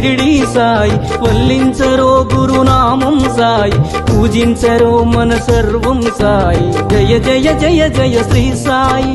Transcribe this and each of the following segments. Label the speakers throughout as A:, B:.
A: సిరిడి సాయి వల్లించరో గురునామం సాయి పూజించరో మన సర్వం సాయి. జయ జయ జయ జయ శ్రీ సాయి.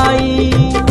A: 爱。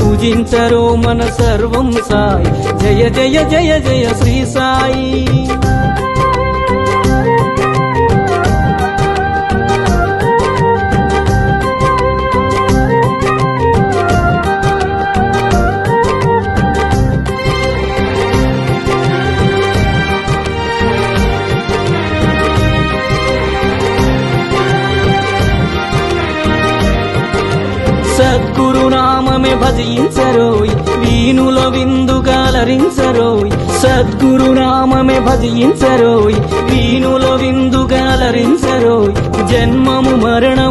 A: పూజించరో మన సర్వం సాయి. జయ జయ జయ జయ శ్రీ సాయి. నామమే భజించరోయ్. వీణుల సద్గురు రామమే భజించరోయ్. వీణుల విందుగాలరించరోయ్ జన్మము మరణము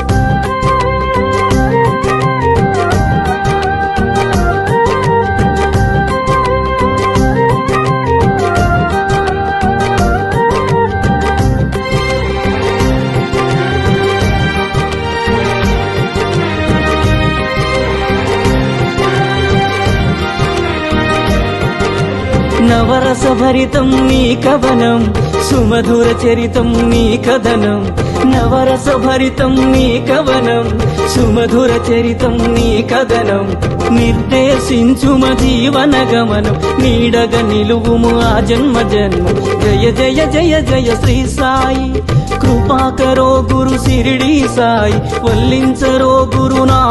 A: నవరసభరితం నీ కవనం సుమధుర చరితం నీ కథనం. నవరసభరితం నీ కవనం సుమధుర చరితం నీ కథనం. నిర్దేశించుమ జీవన గమనం నీడగ నిలువుము ఆ జన్మ జన్మ. జయ జయ జయ జయ శ్రీ సాయి. కృపాకరో గురు సిరిడి సాయి వల్లించరో గురు నామం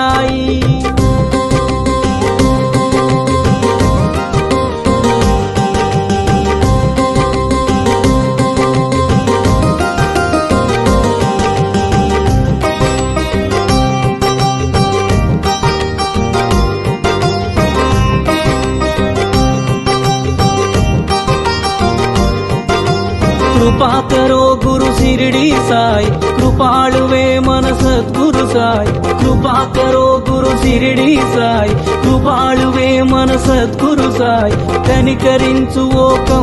A: కృపాకరో గురు సిరిడి సాయి. కృపాళువే మన సద్గురు సాయి. కృపాకరో గురు సిరిడి సాయి. కృపాళువే మన సద్గురు సాయి. కనికరించు ఓ కం